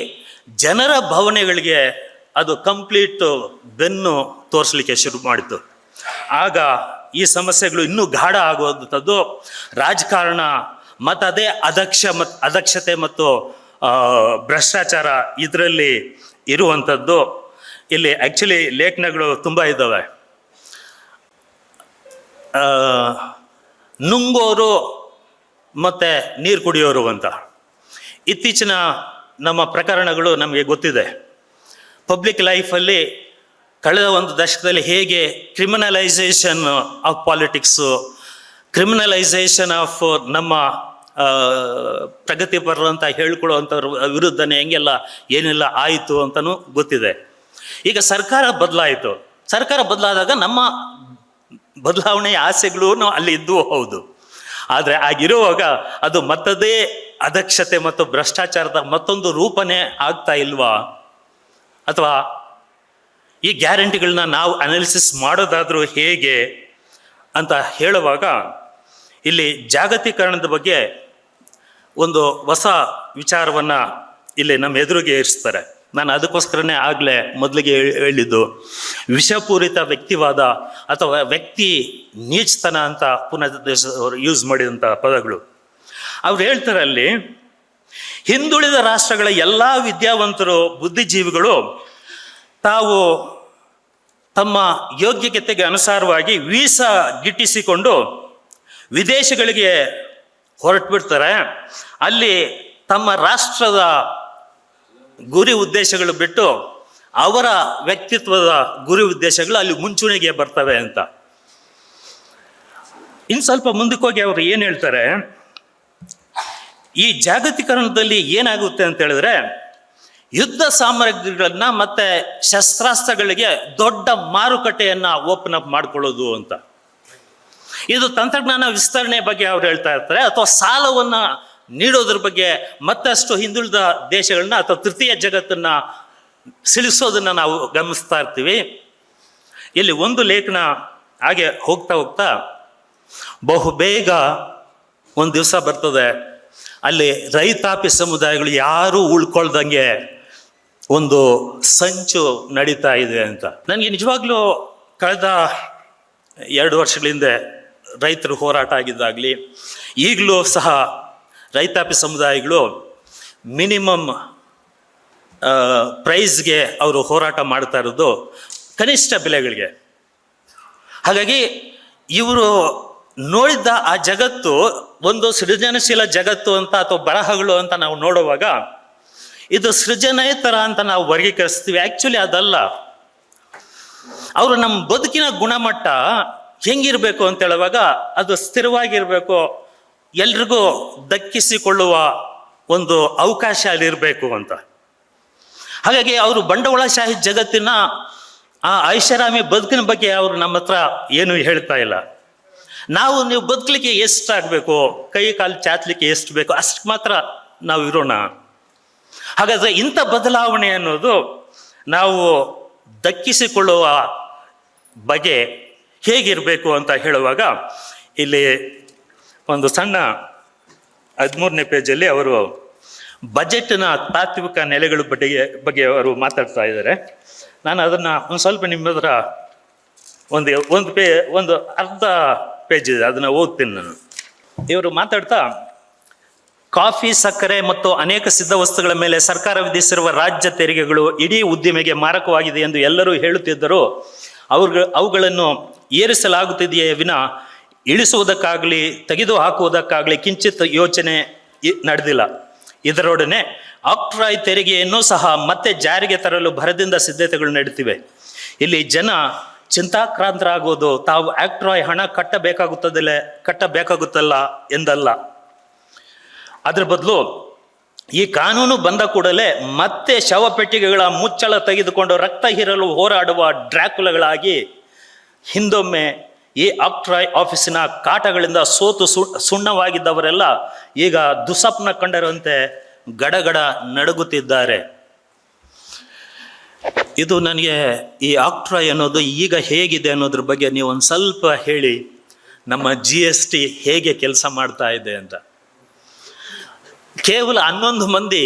Speaker 1: ಜನರ ಭಾವನೆಗಳಿಗೆ ಅದು ಕಂಪ್ಲೀಟ್ ಬೆನ್ನು ತೋರಿಸಲಿಕ್ಕೆ ಶುರು ಮಾಡಿತು ಆಗ ಈ ಸಮಸ್ಯೆಗಳು ಇನ್ನೂ ಗಾಢ ಆಗುವಂಥದ್ದು. ರಾಜಕಾರಣ ಮತ್ತು ಅದೇ ಅದಕ್ಷ ಮತ್ತು ಅದಕ್ಷತೆ ಮತ್ತು ಭ್ರಷ್ಟಾಚಾರ ಇದರಲ್ಲಿ ಇರುವಂಥದ್ದು. ಇಲ್ಲಿ ಆ್ಯಕ್ಚುಲಿ ಲೇಖನಗಳು ತುಂಬ ಇದ್ದಾವೆ. ನುಂಗೋರು ಮತ್ತು ನೀರು ಕುಡಿಯೋರು ಅಂತ. ಇತ್ತೀಚಿನ ನಮ್ಮ ಪ್ರಕರಣಗಳು ನಮಗೆ ಗೊತ್ತಿದೆ. ಪಬ್ಲಿಕ್ ಲೈಫಲ್ಲಿ ಕಳೆದ ಒಂದು ದಶಕದಲ್ಲಿ ಹೇಗೆ criminalisation of politics criminalisation of ನಮ್ಮ ಪ್ರಗತಿ ಪ್ರಗತಿಪರರು ಅಂತ ಹೇಳ್ಕೊಳ್ಳುವಂಥವ್ರ ವಿರುದ್ಧನೇ ಹೆಂಗೆಲ್ಲ ಏನೆಲ್ಲ ಆಯಿತು ಅಂತಲೂ ಗೊತ್ತಿದೆ. ಈಗ ಸರ್ಕಾರ ಬದಲಾಯಿತು. ಸರ್ಕಾರ ಬದಲಾದಾಗ ನಮ್ಮ ಬದಲಾವಣೆಯ ಆಸೆಗಳು ಅಲ್ಲಿ ಇದ್ದವು ಹೌದು. ಆದರೆ ಆಗಿರುವಾಗ ಅದು ಮತ್ತದೇ ಅದಕ್ಷತೆ ಮತ್ತು ಭ್ರಷ್ಟಾಚಾರದ ಮತ್ತೊಂದು ರೂಪನೇ ಆಗ್ತಾ ಇಲ್ವಾ? ಅಥವಾ ಈ ಗ್ಯಾರಂಟಿಗಳನ್ನ ನಾವು ಅನಾಲಿಸಿಸ್ ಮಾಡೋದಾದರೂ ಹೇಗೆ ಅಂತ ಹೇಳುವಾಗ ಇಲ್ಲಿ ಜಾಗತೀಕರಣದ ಬಗ್ಗೆ ಒಂದು ಹೊಸ ವಿಚಾರವನ್ನು ಇಲ್ಲಿ ನಮ್ಮ ಎದುರಿಗೆ ಇರಿಸ್ತಾರೆ ನಾನು ಅದಕ್ಕೋಸ್ಕರನೇ ಆಗಲೇ ಮೊದಲಿಗೆ ಹೇಳಿದ್ದು, ವಿಷಪೂರಿತ ವ್ಯಕ್ತಿವಾದ ಅಥವಾ ವ್ಯಕ್ತಿ ನೀಚತನ ಅಂತ ಪುನಃ ಯೂಸ್ ಮಾಡಿದಂಥ ಪದಗಳು. ಅವ್ರು ಹೇಳ್ತಾರೆ ಅಲ್ಲಿ, ಹಿಂದುಳಿದ ರಾಷ್ಟ್ರಗಳ ಎಲ್ಲ ವಿದ್ಯಾವಂತರು, ಬುದ್ಧಿಜೀವಿಗಳು ತಾವು ತಮ್ಮ ಯೋಗ್ಯತೆಗೆ ಅನುಸಾರವಾಗಿ ವೀಸಾ ಗಿಟ್ಟಿಸಿಕೊಂಡು ವಿದೇಶಗಳಿಗೆ ಹೊರಟು ಬಿಡ್ತಾರೆ ಅಲ್ಲಿ ತಮ್ಮ ರಾಷ್ಟ್ರದ ಗುರಿ ಉದ್ದೇಶಗಳು ಬಿಟ್ಟು ಅವರ ವ್ಯಕ್ತಿತ್ವದ ಗುರಿ ಉದ್ದೇಶಗಳು ಅಲ್ಲಿ ಮುಂಚೂಣಿಗೆ ಬರ್ತವೆ ಅಂತ. ಇನ್ನು ಸ್ವಲ್ಪ ಮುಂದಕ್ಕೆ ಹೋಗಿ ಅವರು ಏನು ಹೇಳ್ತಾರೆ? ಈ ಜಾಗತೀಕರಣದಲ್ಲಿ ಏನಾಗುತ್ತೆ ಅಂತ ಹೇಳಿದ್ರೆ ಯುದ್ಧ ಸಾಮಗ್ರಿಗಳನ್ನ ಮತ್ತೆ ಶಸ್ತ್ರಾಸ್ತ್ರಗಳಿಗೆ ದೊಡ್ಡ ಮಾರುಕಟ್ಟೆಯನ್ನ ಓಪನ್ ಅಪ್ ಮಾಡ್ಕೊಳ್ಳೋದು ಅಂತ. ಇದು ತಂತ್ರಜ್ಞಾನ ವಿಸ್ತರಣೆ ಬಗ್ಗೆ ಅವ್ರು ಹೇಳ್ತಾ ಇರ್ತಾರೆ, ಅಥವಾ ಸಾಲವನ್ನ ನೀಡೋದ್ರ ಬಗ್ಗೆ ಮತ್ತಷ್ಟು ಹಿಂದುಳಿದ ದೇಶಗಳನ್ನ ಅಥವಾ ತೃತೀಯ ಜಗತ್ತನ್ನ ಸಿಳಿಸೋದನ್ನ ನಾವು ಗಮನಿಸ್ತಾ ಇರ್ತೀವಿ. ಇಲ್ಲಿ ಒಂದು ಲೇಖನ ಹಾಗೆ ಹೋಗ್ತಾ ಹೋಗ್ತಾ ಬಹುಬೇಗ ಒಂದು ದಿವಸ ಬರ್ತದೆ. ಅಲ್ಲಿ ರೈತಾಪಿ ಸಮುದಾಯಗಳು ಯಾರೂ ಉಳ್ಕೊಳ್ದಂಗೆ ಒಂದು ಸಂಚು ನಡೀತಾ ಇದೆ ಅಂತ. ನನಗೆ ನಿಜವಾಗ್ಲೂ ಕಳೆದ ಎರಡು ವರ್ಷಗಳ ಹಿಂದೆ ರೈತರು ಹೋರಾಟ ಆಗಿದ್ದಾಗಲಿ, ಈಗಲೂ ಸಹ ರೈತಾಪಿ ಸಮುದಾಯಗಳು ಮಿನಿಮಮ್ ಪ್ರೈಸ್ಗೆ ಅವರು ಹೋರಾಟ ಮಾಡ್ತಾ ಇರೋದು ಕನಿಷ್ಠ ಬೆಲೆಗಳಿಗೆ. ಹಾಗಾಗಿ ಇವರು ನೋಡಿದ್ದ ಆ ಜಗತ್ತು, ಒಂದು ಸೃಜನಶೀಲ ಜಗತ್ತು ಅಂತ ಅಥವಾ ಬರಹಗಳು ಅಂತ ನಾವು ನೋಡುವಾಗ ಇದು ಸೃಜನೇತರ ಅಂತ ನಾವು ವರ್ಗೀಕರಿಸ್ತೀವಿ. ಆ್ಯಕ್ಚುಲಿ ಅದಲ್ಲ. ಅವರು ನಮ್ಮ ಬದುಕಿನ ಗುಣಮಟ್ಟ ಹೆಂಗಿರಬೇಕು ಅಂತ ಹೇಳುವಾಗ ಅದು ಸ್ಥಿರವಾಗಿರಬೇಕು. ಎಲ್ರಿಗೂ ದಕ್ಕಿಸಿಕೊಳ್ಳುವ ಒಂದು ಅವಕಾಶ ಅಲ್ಲಿರಬೇಕು ಅಂತ. ಹಾಗಾಗಿ ಅವರು ಬಂಡವಾಳಶಾಹಿ ಜಗತ್ತಿನ ಆ ಐಷಾರಾಮಿ ಬದುಕಿನ ಬಗ್ಗೆ ಅವರು ನಮ್ಮ ಹತ್ರ ಏನು ಹೇಳ್ತಾ ಇಲ್ಲ. ನಾವು ನೀವು ಬದುಕಲಿಕ್ಕೆ ಎಷ್ಟಾಗಬೇಕು, ಕೈ ಕಾಲು ಚಾಚಲಿಕ್ಕೆ ಎಷ್ಟು ಬೇಕು, ಅಷ್ಟು ಮಾತ್ರ ನಾವು ಇರೋಣ. ಹಾಗಾದರೆ ಇಂಥ ಬದಲಾವಣೆ ಅನ್ನೋದು ನಾವು ದಕ್ಕಿಸಿಕೊಳ್ಳುವ ಬಗೆ ಹೇಗಿರಬೇಕು ಅಂತ ಹೇಳುವಾಗ ಇಲ್ಲಿ ಒಂದು ಸಣ್ಣ ಹದಿಮೂರನೇ ಪೇಜಲ್ಲಿ ಅವರು ಬಜೆಟ್ನ ತಾತ್ವಿಕ ನೆಲೆಗಳ ಬಗ್ಗೆ ಬಗ್ಗೆ ಅವರು ಮಾತಾಡ್ತಾ ಇದ್ದಾರೆ. ನಾನು ಅದನ್ನು ಒಂದು ಸ್ವಲ್ಪ ನಿಮ್ಮ ಹತ್ರ ಒಂದು ಒಂದು ಪೇ, ಒಂದು ಅರ್ಧ ಪೇಜ್ ಇದೆ, ಅದನ್ನು ಓದ್ತೀನಿ ನಾನು. ಇವರು ಮಾತಾಡ್ತಾ, ಕಾಫಿ, ಸಕ್ಕರೆ ಮತ್ತು ಅನೇಕ ಸಿದ್ಧ ವಸ್ತುಗಳ ಮೇಲೆ ಸರ್ಕಾರ ವಿಧಿಸಿರುವ ರಾಜ್ಯ ತೆರಿಗೆಗಳು ಇಡೀ ಉದ್ದಿಮೆಗೆ ಮಾರಕವಾಗಿದೆ ಎಂದು ಎಲ್ಲರೂ ಹೇಳುತ್ತಿದ್ದರು ಅವ್ರ ಅವುಗಳನ್ನು ಏರಿಸಲಾಗುತ್ತಿದೆಯೇ ವಿನ ಇಳಿಸುವುದಕ್ಕಾಗಲಿ ತೆಗೆದು ಹಾಕುವುದಕ್ಕಾಗಲಿ ಕಿಂಚಿತ್ ಯೋಚನೆ ನಡೆದಿಲ್ಲ. ಇದರೊಡನೆ ಆಕ್ಟ್ರಾಯ್ ತೆರಿಗೆಯನ್ನು ಸಹ ಮತ್ತೆ ಜಾರಿಗೆ ತರಲು ಭರದಿಂದ ಸಿದ್ಧತೆಗಳು ನಡೀತಿವೆ. ಇಲ್ಲಿ ಜನ ಚಿಂತಾಕ್ರಾಂತರಾಗುವುದು ತಾವು ಆಕ್ಟ್ರಾಯ್ ಹಣ ಕಟ್ಟಬೇಕಾಗುತ್ತದಲ್ಲ, ಕಟ್ಟಬೇಕಾಗುತ್ತಲ್ಲ ಎಂದಲ್ಲ. ಅದರ ಬದಲು ಈ ಕಾನೂನು ಬಂದ ಕೂಡಲೇ ಮತ್ತೆ ಶವಪೆಟ್ಟಿಗೆಗಳ ಮುಚ್ಚಳ ತೆಗೆದುಕೊಂಡು ರಕ್ತ ಹೀರಲು ಹೋರಾಡುವ ಡ್ರ್ಯಾಕುಲಗಳಾಗಿ ಹಿಂದೊಮ್ಮೆ ಈ ಆಕ್ಟ್ರಾಯ್ ಆಫೀಸಿನ ಕಾಟಗಳಿಂದ ಸೋತು ಸುಣ್ಣವಾಗಿದ್ದವರೆಲ್ಲ ಈಗ ದುಸಪ್ನ ಕಂಡರಂತೆ ಗಡಗಡ ನಡುಗುತ್ತಿದ್ದಾರೆ. ಇದು ನನಗೆ ಈ ಆಕ್ಟ್ರಾಯ್ ಅನ್ನೋದು ಈಗ ಹೇಗಿದೆ ಅನ್ನೋದ್ರ ಬಗ್ಗೆ ನೀವು ಒಂದು ಸ್ವಲ್ಪ ಹೇಳಿ, ನಮ್ಮ ಜಿ ಎಸ್ ಟಿ ಹೇಗೆ ಕೆಲಸ ಮಾಡ್ತಾ ಇದೆ ಅಂತ. ಕೇವಲ ಹನ್ನೊಂದು ಮಂದಿ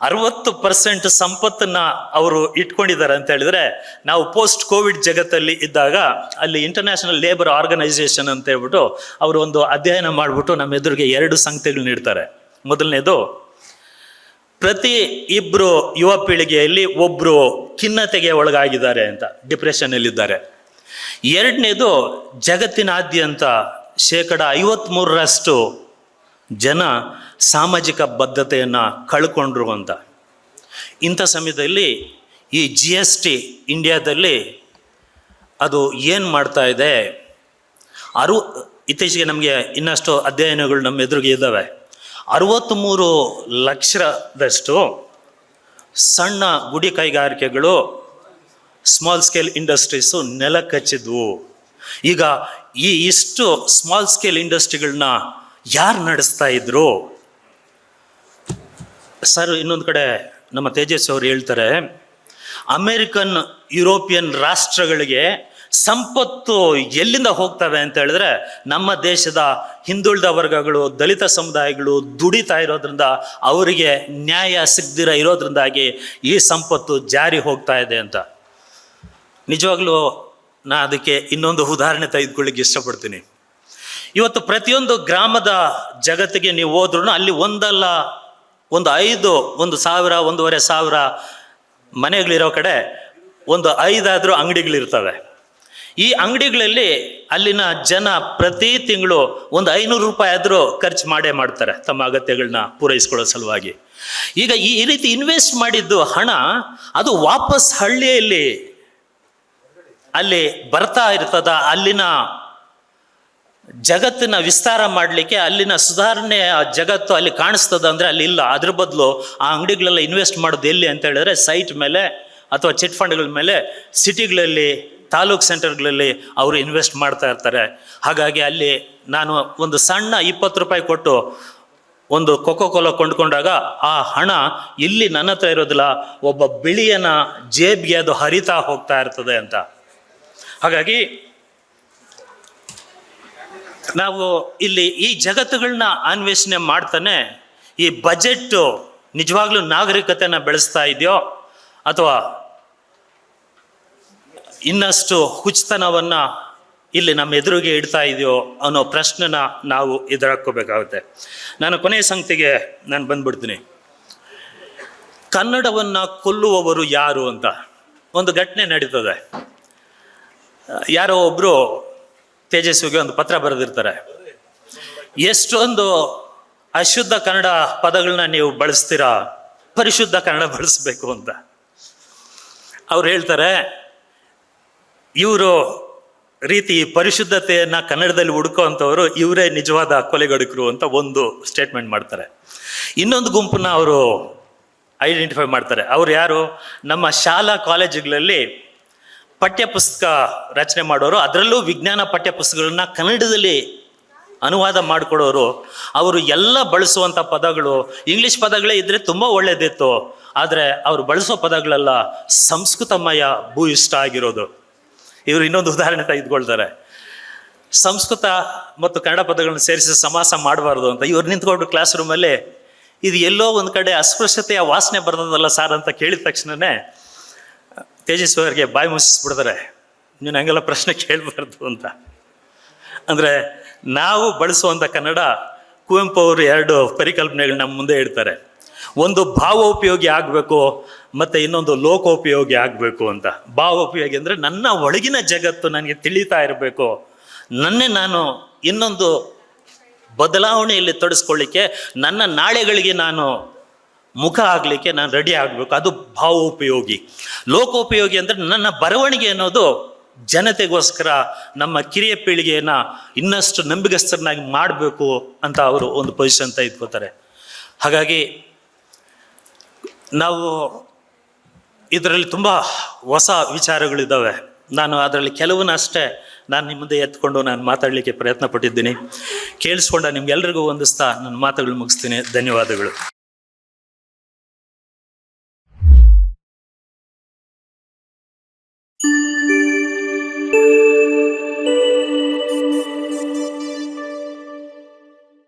Speaker 1: ಅರವತ್ತು ಪರ್ಸೆಂಟ್ ಸಂಪತ್ತನ್ನ ಅವರು ಇಟ್ಕೊಂಡಿದ್ದಾರೆ ಅಂತ ಹೇಳಿದ್ರೆ, ನಾವು ಪೋಸ್ಟ್ ಕೋವಿಡ್ ಜಗತ್ತಲ್ಲಿ ಇದ್ದಾಗ ಅಲ್ಲಿ ಇಂಟರ್ನ್ಯಾಷನಲ್ ಲೇಬರ್ ಆರ್ಗನೈಸೇಷನ್ ಅಂತ ಹೇಳ್ಬಿಟ್ಟು ಅವರು ಒಂದು ಅಧ್ಯಯನ ಮಾಡಿಬಿಟ್ಟು ನಮ್ಮ ಎದುರಿಗೆ ಎರಡು ಸಂಗತಿಗಳು ನೀಡ್ತಾರೆ. ಮೊದಲನೇದು, ಪ್ರತಿ ಇಬ್ರು ಯುವ ಪೀಳಿಗೆಯಲ್ಲಿ ಒಬ್ಬರು ಖಿನ್ನತೆಗೆ ಒಳಗಾಗಿದ್ದಾರೆ ಅಂತ ಡಿಪ್ರೆಷನ್ನಲ್ಲಿದ್ದಾರೆ ಎರಡನೇದು, ಜಗತ್ತಿನಾದ್ಯಂತ ಶೇಕಡ ಐವತ್ತ್ಮೂರರಷ್ಟು ಜನ ಸಾಮಾಜಿಕ ಬದ್ಧತೆಯನ್ನು ಕಳ್ಕೊಂಡ್ರು ಅಂತ ಇಂಥ ಸಮಯದಲ್ಲಿ ಈ ಜಿ ಎಸ್ ಟಿ ಇಂಡಿಯಾದಲ್ಲಿ ಅದು ಏನು ಮಾಡ್ತಾ ಇದೆ? ಅರು, ಇತ್ತೀಚೆಗೆ ನಮಗೆ ಇನ್ನಷ್ಟು ಅಧ್ಯಯನಗಳು ನಮ್ಮ ಎದುರಿಗೆ ಇದ್ದಾವೆ. ಅರವತ್ತ್ಮೂರು ಲಕ್ಷದಷ್ಟು ಸಣ್ಣ ಗುಡಿ ಕೈಗಾರಿಕೆಗಳು ಸ್ಮಾಲ್ ಸ್ಕೇಲ್ ಇಂಡಸ್ಟ್ರೀಸು ನೆಲಕ್ಕಚ್ಚಿದ್ವು ಈಗ ಈ ಇಷ್ಟು ಸ್ಮಾಲ್ ಸ್ಕೇಲ್ ಇಂಡಸ್ಟ್ರಿಗಳನ್ನ ಯಾರು ನಡೆಸ್ತಾ ಇದ್ರು? ಸರ್, ಇನ್ನೊಂದು ಕಡೆ ನಮ್ಮ ತೇಜಸ್ ಅವರು ಹೇಳ್ತಾರೆ, ಅಮೇರಿಕನ್, ಯುರೋಪಿಯನ್ ರಾಷ್ಟ್ರಗಳಿಗೆ ಸಂಪತ್ತು ಎಲ್ಲಿಂದ ಹೋಗ್ತವೆ ಅಂತ ಹೇಳಿದ್ರೆ, ನಮ್ಮ ದೇಶದ ಹಿಂದುಳಿದ ವರ್ಗಗಳು, ದಲಿತ ಸಮುದಾಯಗಳು ದುಡಿತಾ ಇರೋದ್ರಿಂದ ಅವರಿಗೆ ನ್ಯಾಯ ಸಿಗ್ದಿರ ಇರೋದ್ರಿಂದಾಗಿ ಈ ಸಂಪತ್ತು ಜಾರಿ ಹೋಗ್ತಾ ಇದೆ ಅಂತ. ನಿಜವಾಗ್ಲೂ ನಾ ಅದಕ್ಕೆ ಇನ್ನೊಂದು ಉದಾಹರಣೆ ತೆಗೆದುಕೊಳ್ಳಿಕ್ಕೆ ಇಷ್ಟಪಡ್ತೀನಿ. ಇವತ್ತು ಪ್ರತಿಯೊಂದು ಗ್ರಾಮದ ಜಗತ್ತಿಗೆ ನೀವು ಹೋದ್ರೂ ಅಲ್ಲಿ ಒಂದಲ್ಲ, ಒಂದು ಐದು, ಒಂದು ಸಾವಿರ, ಒಂದೂವರೆ ಸಾವಿರ ಮನೆಗಳಿರೋ ಕಡೆ ಒಂದು ಐದಾದರೂ ಅಂಗಡಿಗಳಿರ್ತವೆ. ಈ ಅಂಗಡಿಗಳಲ್ಲಿ ಅಲ್ಲಿನ ಜನ ಪ್ರತಿ ತಿಂಗಳು ಒಂದು ಐನೂರು ರೂಪಾಯಿ ಆದರೂ ಖರ್ಚು ಮಾಡೇ ಮಾಡ್ತಾರೆ ತಮ್ಮ ಅಗತ್ಯಗಳನ್ನ ಪೂರೈಸ್ಕೊಳ್ಳೋ ಸಲುವಾಗಿ. ಈಗ ಈ ರೀತಿ ಇನ್ವೆಸ್ಟ್ ಮಾಡಿದ್ದು ಹಣ ಅದು ವಾಪಸ್ ಹಳ್ಳಿಯಲ್ಲಿ ಅಲ್ಲಿ ಬರ್ತಾ ಇರ್ತದ, ಅಲ್ಲಿನ ಜಗತ್ತಿನ ವಿಸ್ತಾರ ಮಾಡಲಿಕ್ಕೆ ಅಲ್ಲಿನ ಸುಧಾರಣೆ ಆ ಜಗತ್ತು ಅಲ್ಲಿ ಕಾಣಿಸ್ತದ ಅಂದರೆ ಅಲ್ಲಿ ಇಲ್ಲ. ಅದ್ರ ಬದಲು ಆ ಅಂಗಡಿಗಳೆಲ್ಲ ಇನ್ವೆಸ್ಟ್ ಮಾಡೋದು ಎಲ್ಲಿ ಅಂತ ಹೇಳಿದ್ರೆ ಸೈಟ್ ಮೇಲೆ ಅಥವಾ ಚಿಟ್ ಫಂಡ್ಗಳ ಮೇಲೆ ಸಿಟಿಗಳಲ್ಲಿ, ತಾಲೂಕ್ ಸೆಂಟರ್ಗಳಲ್ಲಿ ಅವರು ಇನ್ವೆಸ್ಟ್ ಮಾಡ್ತಾ ಇರ್ತಾರೆ. ಹಾಗಾಗಿ ಅಲ್ಲಿ ನಾನು ಒಂದು ಸಣ್ಣ ಇಪ್ಪತ್ತು ರೂಪಾಯಿ ಕೊಟ್ಟು ಒಂದು ಕೊಕೋ ಕೋಲಾ ಕೊಂಡ್ಕೊಂಡಾಗ ಆ ಹಣ ಇಲ್ಲಿ ನನ್ನ ಹತ್ರ ಇರೋದಿಲ್ಲ, ಒಬ್ಬ ಬಿಳಿಯನ ಜೇಬ್ಗೆ ಅದು ಹರಿತಾ ಹೋಗ್ತಾ ಇರ್ತದೆ ಅಂತ. ಹಾಗಾಗಿ ನಾವು ಇಲ್ಲಿ ಈ ಜಗತ್ತುಗಳನ್ನ ಅನ್ವೇಷಣೆ ಮಾಡ್ತಾನೆ, ಈ ಬಜೆಟ್ಟು ನಿಜವಾಗ್ಲೂ ನಾಗರಿಕತೆನ ಬೆಳೆಸ್ತಾ ಇದೆಯೋ, ಅಥವಾ ಇನ್ನಷ್ಟು ಹುಚ್ಚತನವನ್ನ ಇಲ್ಲಿ ನಮ್ಮ ಎದುರಿಗೆ ಇಡ್ತಾ ಇದೆಯೋ ಅನ್ನೋ ಪ್ರಶ್ನೆನ ನಾವು ಎದುರಾಕೋಬೇಕಾಗುತ್ತೆ ನಾನು ಕೊನೆಯ ಸಂಗತಿಗೆ ನಾನು ಬಂದ್ಬಿಡ್ತೀನಿ. ಕನ್ನಡವನ್ನ ಕೊಲ್ಲುವವರು ಯಾರು ಅಂತ? ಒಂದು ಘಟನೆ ನಡೀತದೆ. ಯಾರೋ ಒಬ್ಬರು ತೇಜಸ್ವಿಗೆ ಒಂದು ಪತ್ರ ಬರೆದಿರ್ತಾರೆ. ಎಷ್ಟೊಂದು ಅಶುದ್ಧ ಕನ್ನಡ ಪದಗಳನ್ನ ನೀವು ಬಳಸ್ತೀರಾ? ಪರಿಶುದ್ಧ ಕನ್ನಡ ಬಳಸಬೇಕು ಅಂತ. ಅವ್ರು ಹೇಳ್ತಾರೆ, ಇವರು ರೀತಿ ಪರಿಶುದ್ಧತೆಯನ್ನ ಕನ್ನಡದಲ್ಲಿ ಹುಡುಕುವಂಥವ್ರು ಇವರೇ ನಿಜವಾದ ಕೊಲೆಗಡುಕರು ಅಂತ ಒಂದು ಸ್ಟೇಟ್ಮೆಂಟ್ ಮಾಡ್ತಾರೆ. ಇನ್ನೊಂದು ಗುಂಪನ್ನ ಅವರು ಐಡೆಂಟಿಫೈ ಮಾಡ್ತಾರೆ. ಅವ್ರು ಯಾರು? ನಮ್ಮ ಶಾಲಾ ಕಾಲೇಜುಗಳಲ್ಲಿ ಪಠ್ಯ ಪುಸ್ತಕ ರಚನೆ ಮಾಡೋರು, ಅದರಲ್ಲೂ ವಿಜ್ಞಾನ ಪಠ್ಯ ಪುಸ್ತಕಗಳನ್ನ ಕನ್ನಡದಲ್ಲಿ ಅನುವಾದ ಮಾಡಿಕೊಡೋರು, ಅವರು ಎಲ್ಲ ಬಳಸುವಂಥ ಪದಗಳು ಇಂಗ್ಲಿಷ್ ಪದಗಳೇ ಇದ್ದರೆ ತುಂಬ ಒಳ್ಳೆಯದಿತ್ತು ಆದರೆ ಅವರು ಬಳಸೋ ಪದಗಳೆಲ್ಲ ಸಂಸ್ಕೃತಮಯ ಭೂ ಇಷ್ಟ ಆಗಿರೋದು. ಇವರು ಇನ್ನೊಂದು ಉದಾಹರಣೆ ತೆಗೆದುಕೊಳ್ತಾರೆ. ಸಂಸ್ಕೃತ ಮತ್ತು ಕನ್ನಡ ಪದಗಳನ್ನು ಸೇರಿಸಿ ಸಮಾಸ ಮಾಡಬಾರ್ದು ಅಂತ ಇವ್ರು ನಿಂತ್ಕೊಂಡು ಕ್ಲಾಸ್ ರೂಮಲ್ಲಿ ಇದು ಎಲ್ಲೋ ಒಂದು ಕಡೆ ಅಸ್ಪೃಶ್ಯತೆಯ ವಾಸನೆ ಬರ್ತದಲ್ಲ ಸಾರ್ ಅಂತ ಕೇಳಿದ ತಕ್ಷಣನೇ ತೇಜಸ್ವಿ ಅವರಿಗೆ ಬಾಯಿ ಮುಚ್ಚಿಸ್ಬಿಡ್ತಾರೆ. ನೀನು ಹಂಗೆಲ್ಲ ಪ್ರಶ್ನೆ ಕೇಳಬಾರ್ದು ಅಂತ. ಅಂದರೆ ನಾವು ಬಳಸುವಂಥ ಕನ್ನಡ ಕುವೆಂಪು ಅವರು ಎರಡು ಪರಿಕಲ್ಪನೆಗಳು ನಮ್ಮ ಮುಂದೆ ಇಡ್ತಾರೆ ಒಂದು ಭಾವೋಪಯೋಗಿ ಆಗಬೇಕು, ಮತ್ತು ಇನ್ನೊಂದು ಲೋಕೋಪಯೋಗಿ ಆಗಬೇಕು ಅಂತ. ಭಾವೋಪಯೋಗಿ ಅಂದರೆ ನನ್ನ ಒಳಗಿನ ಜಗತ್ತು ನನಗೆ ತಿಳಿತಾ ಇರಬೇಕು. ನನ್ನೇ ನಾನು ಇನ್ನೊಂದು ಬದಲಾವಣೆಯಲ್ಲಿ ತೊಡಸ್ಕೊಳ್ಳಿಕ್ಕೆ, ನನ್ನ ನಾಳೆಗಳಿಗೆ ನಾನು ಮುಖ ಆಗಲಿಕ್ಕೆ ನಾನು ರೆಡಿ ಆಗಬೇಕು. ಅದು ಭಾವೋಪಯೋಗಿ. ಲೋಕೋಪಯೋಗಿ ಅಂದರೆ ನನ್ನ ಬರವಣಿಗೆ ಅನ್ನೋದು ಜನತೆಗೋಸ್ಕರ, ನಮ್ಮ ಕಿರಿಯ ಪೀಳಿಗೆಯನ್ನ ಇನ್ನಷ್ಟು ನಂಬಿಗಸ್ತರನ್ನಾಗಿ ಮಾಡಬೇಕು ಅಂತ ಅವರು ಒಂದು ಪೊಸಿಷನ್ ತೆಗೆದುಕೋತಾರೆ ಹಾಗಾಗಿ ನಾವು ಇದರಲ್ಲಿ ತುಂಬ ಹೊಸ ವಿಚಾರಗಳಿದ್ದಾವೆ ನಾನು ಅದರಲ್ಲಿ ಕೆಲವನ್ನ ಅಷ್ಟೇ ನಾನು ನಿಮ್ಮ ಮುಂದೆ ಎತ್ಕೊಂಡು ನಾನು ಮಾತಾಡಲಿಕ್ಕೆ ಪ್ರಯತ್ನ ಪಟ್ಟಿದ್ದೀನಿ ಕೇಳಿಸ್ಕೊಂಡ ನಿಮ್ಗೆಲ್ರಿಗೂ ಒಂದಿಸ್ತಾ ನನ್ನ ಮಾತುಗಳು ಮುಗಿಸ್ತೀನಿ. ಧನ್ಯವಾದಗಳು.